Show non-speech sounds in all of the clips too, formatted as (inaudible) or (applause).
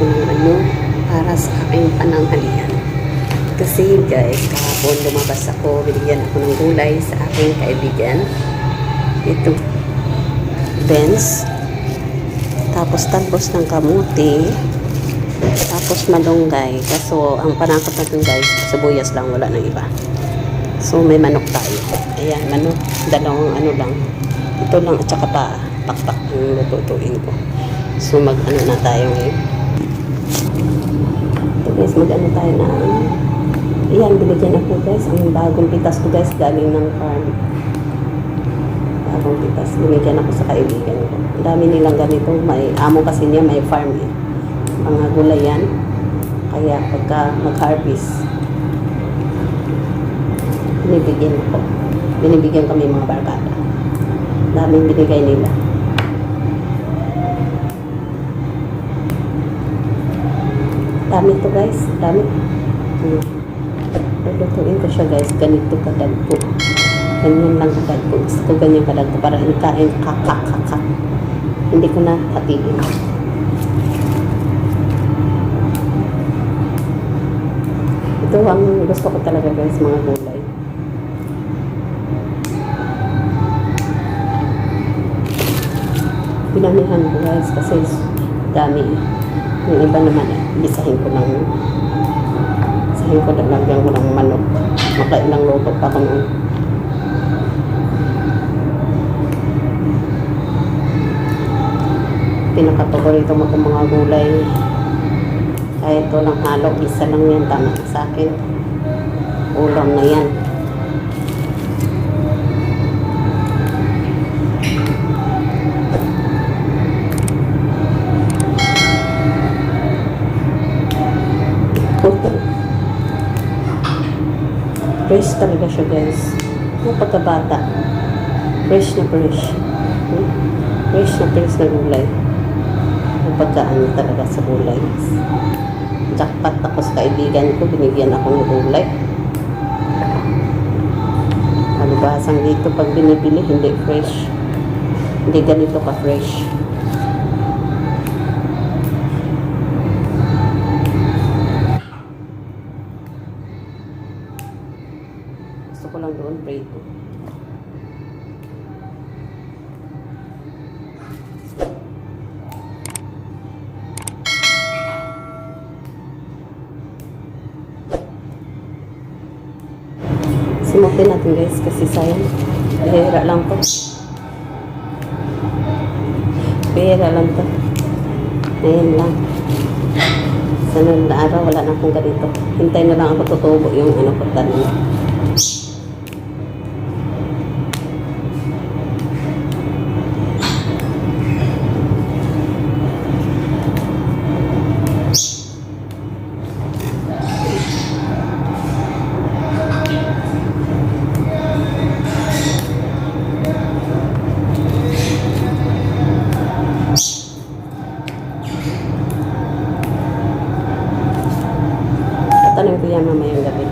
ako ng ano para sa aking pananghalian. Kasi guys, kahapon lumabas ako, binigyan ako ng gulay sa aking kaibigan. Ito, Benz. Tapos talbos ng kamuti. Tapos malunggay. Kaso ang panakot natin guys, sibuyas lang, wala nang iba. So may manok tayo. Ayan, manok. Dalawang ano lang. Ito lang at saka pa pakpak ang lututuin ko. So mag ano na tayo ngayon. Ito guys, mag ano tayo na Ayan, binigyan ako guys. Ang bagong pitas ko guys galing ng farm. Bagong pitas. Binigyan ako sa kaibigan ko. Ang dami nilang ganito. May amo kasi niya, may farm eh. Mga gulay yan. Kaya pagka mag-harvest, binibigyan ako. Binibigyan kami mga barkada. Daming binigay nila. Dami to guys. Dami. Hmm. Lulutuin ko siya guys. Ganito kadagpo. Ganyan lang kadagpo. Gusto ko ganyan kadagpo para ikain kakakakak. Hindi ko na hatiin. Ito ang gusto ko talaga guys, mga gulay. Pinamihan ko guys kasi dami. Yung iba naman eh, isahin ko lang. Isahin ko lang lagyan ko ng manok. Makailang luto pa ko nun. Pinakapaborito mo kong mga gulay. Kahit walang halo, isa lang yan. Tama sa akin. Ulam na yan. Fresh talaga siya guys. Yung pagkabata. Fresh na fresh. Hmm? Fresh na fresh na gulay. Yung pagkaano talaga sa gulay. Jackpot ako sa kaibigan ko. Binigyan ako ng gulay. Palibasang dito pag binibili, hindi fresh. Hindi ganito ka fresh. Simutin natin guys kasi sayang. Bihira lang to. Bihira lang to. Ngayon lang. Sa nang araw, wala na akong ganito. Hintay na lang ako tutubo yung ano ko tanim. Tatanong ko yan mamayang gabi.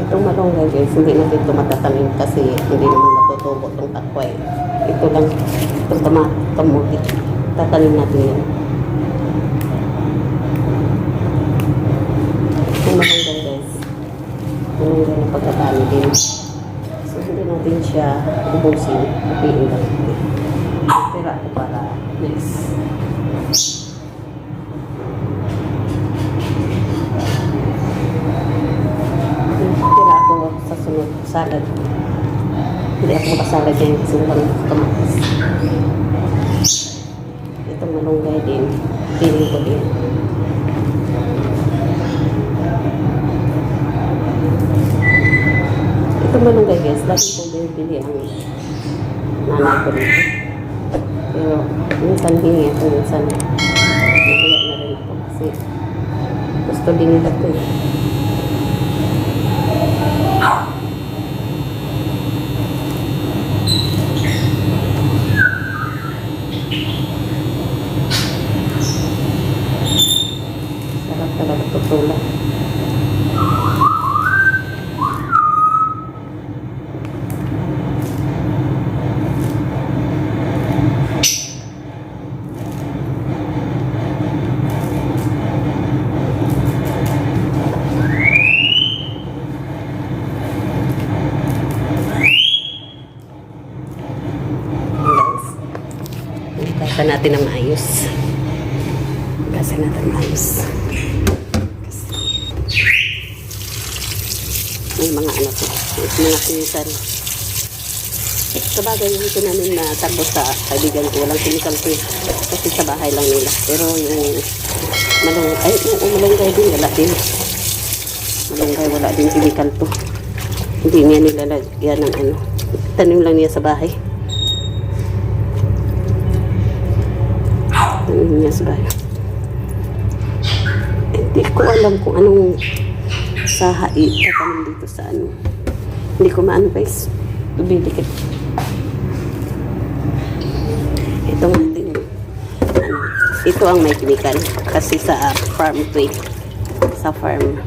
Itong malunggay guys, hindi natin ito matatanim kasi hindi naman matutubo itong takway. Ito lang, itong kamuti. Tatanim natin yan. Itong malunggay na pagkatali din. So hindi natin siya ubusin, upiin lang natin. Pero ako para next. Tira ako sa sunod salad. Hindi ako makasalad yan kasi walang kamatis. Ito malunggay din. Piling ko din. Ito malunggay guys. Lagi ko bibili ang nanay ko dito. Pero minsan hingi ako, minsan nakuya na rin ako kasi gusto din nila ito eh. Sarap talaga tutulak. Hugasan natin ng maayos. Hugasan natin maayos. May mga ano may mga chemical. Sabagay, hindi ko namin natagos sa kaibigan ko. Walang chemical eh. Kasi sa bahay lang nila. Pero yung malunggay, ay, yung malunggay din, wala din. Malunggay, wala din chemical to. Hindi niya nilalagyan ng ano. Tanim lang niya sa bahay. Sa bahay. Hindi ko alam kung anong saha itatanim dito sa ano. Hindi ko maano guys. Ka. Itong ating ano, ito ang may chemical kasi sa ah, farm to eh. Sa farm.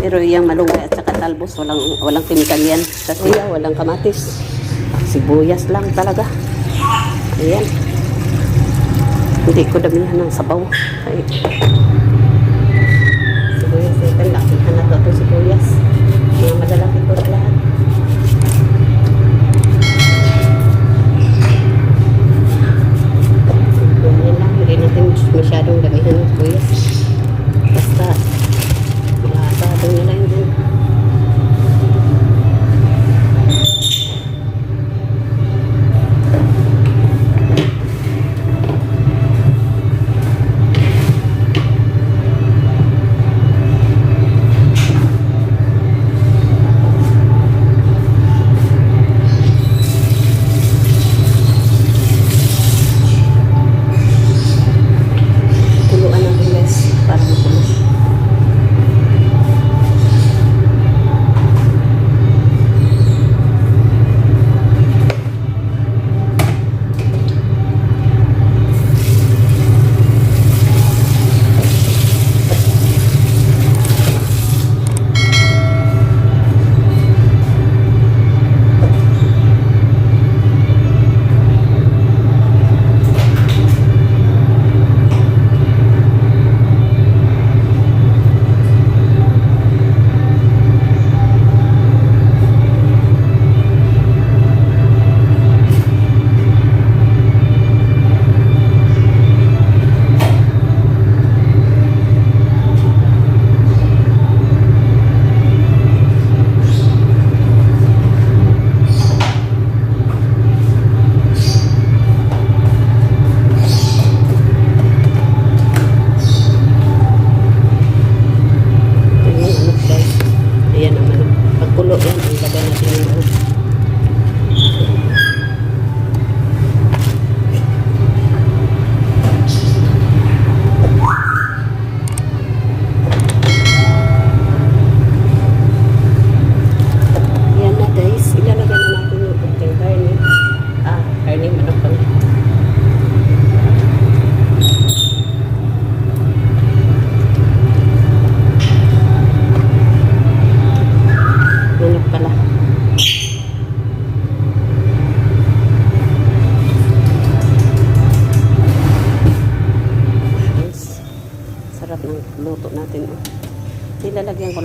Pero yung malunggay at saka talbos, walang, walang chemical yan. Kasi yeah, walang kamatis. Sibuyas lang talaga. Ayan. Hindi ko damihan ng sabaw. Ay. Sibuyas, ito. Lakihan na to itong sibuyas. Mga madalaki ko lahat. Yan lang. Hindi natin masyadong damihan ng sibuyas. Basta Malasado nyo lang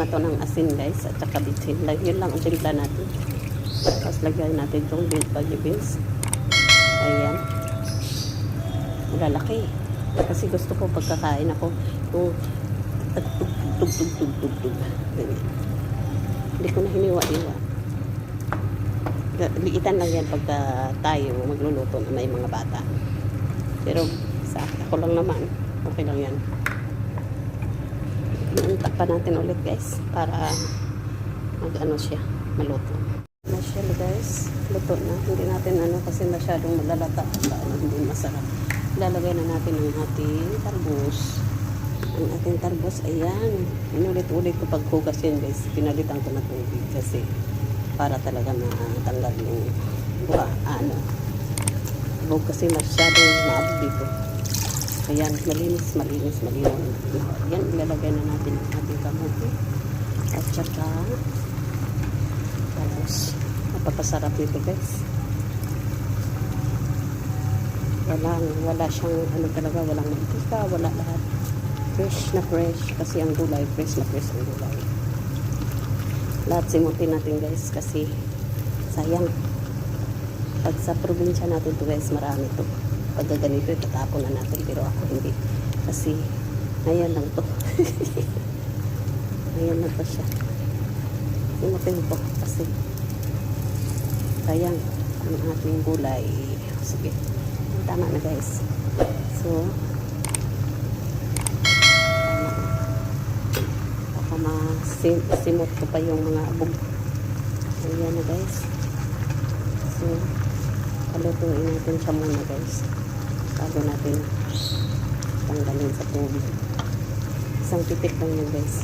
na to ng asin guys at saka bitsin. Yun lang ang timpla natin. Tapos lagyan natin itong bagyo beans. Ayan. Lalaki. Kasi gusto ko pagkakain ako yung tug tug tug tug tug tug tug. Ganyan. Hindi ko na hiniwa-iwa. Liitan lang yan pagka tayo magluluto na may mga bata. Pero sa ako lang naman, okay lang yan. Takpan natin ulit guys para mag ano siya, maluto. Na siya guys, luto na. Hindi natin ano kasi masyadong malalata sa ano, hindi masarap. Lalagay na natin ang ating tarbos. Ang ating tarbos, ayan. Inulit-ulit ko paghugas yan guys. Pinalitan ko na tubig kasi para talaga matanggal yung buha, ano. Huwag kasi masyadong maabot dito. Ayan, malinis, malinis, malinis. Yan, ilalagay na natin ang ating kamote. At saka, tapos, napapasarap nito guys. Walang, wala siyang, ano talaga, walang mantika, wala lahat. Fresh na fresh, kasi ang gulay, fresh na fresh ang gulay. Lahat simutin natin guys, kasi sayang. Pag sa probinsya natin to guys, marami to. Pag ganito, itatapon na natin. Pero ako hindi. Kasi, ngayon lang to. (laughs) ngayon lang to siya. Sinutin ko kasi sayang ang ating gulay. Sige, tama na guys. So. Baka masimot ko pa yung mga abog. Ayan na guys. So, palutuin natin siya muna guys. Bago natin tanggalin sa tubig. Isang pipit lang yun guys.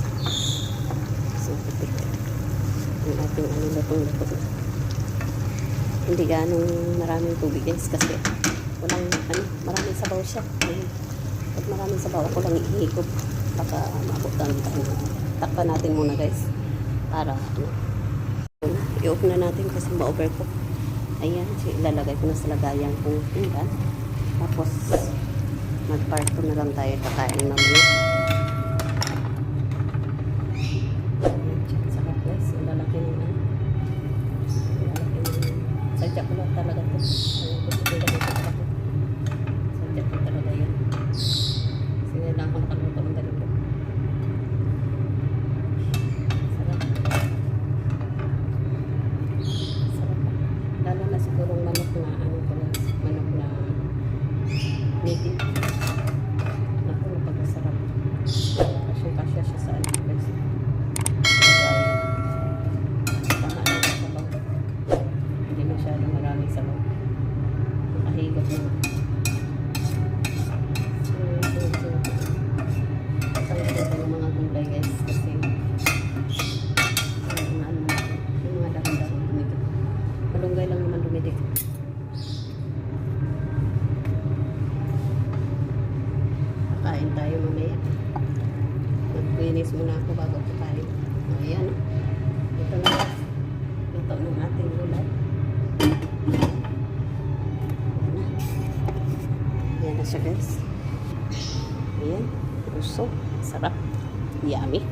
Isang pipit. Yung ating ano lutong-luto na. Hindi ganong maraming tubig guys kasi walang ano, maraming sabaw siya. Pag maraming sabaw ako lang ihigop. Baka mabutan tayo. Takpan natin muna guys. Para ano, i-off na natin kasi ma-overcook. Ayan, so ilalagay ko na sa lagayan kong pinggan. Tapos, mag-parto na lang tayo kakain mamaya. Ayan, Thank you. Siya guys. Ayan. Puso. Sarap. Yummy.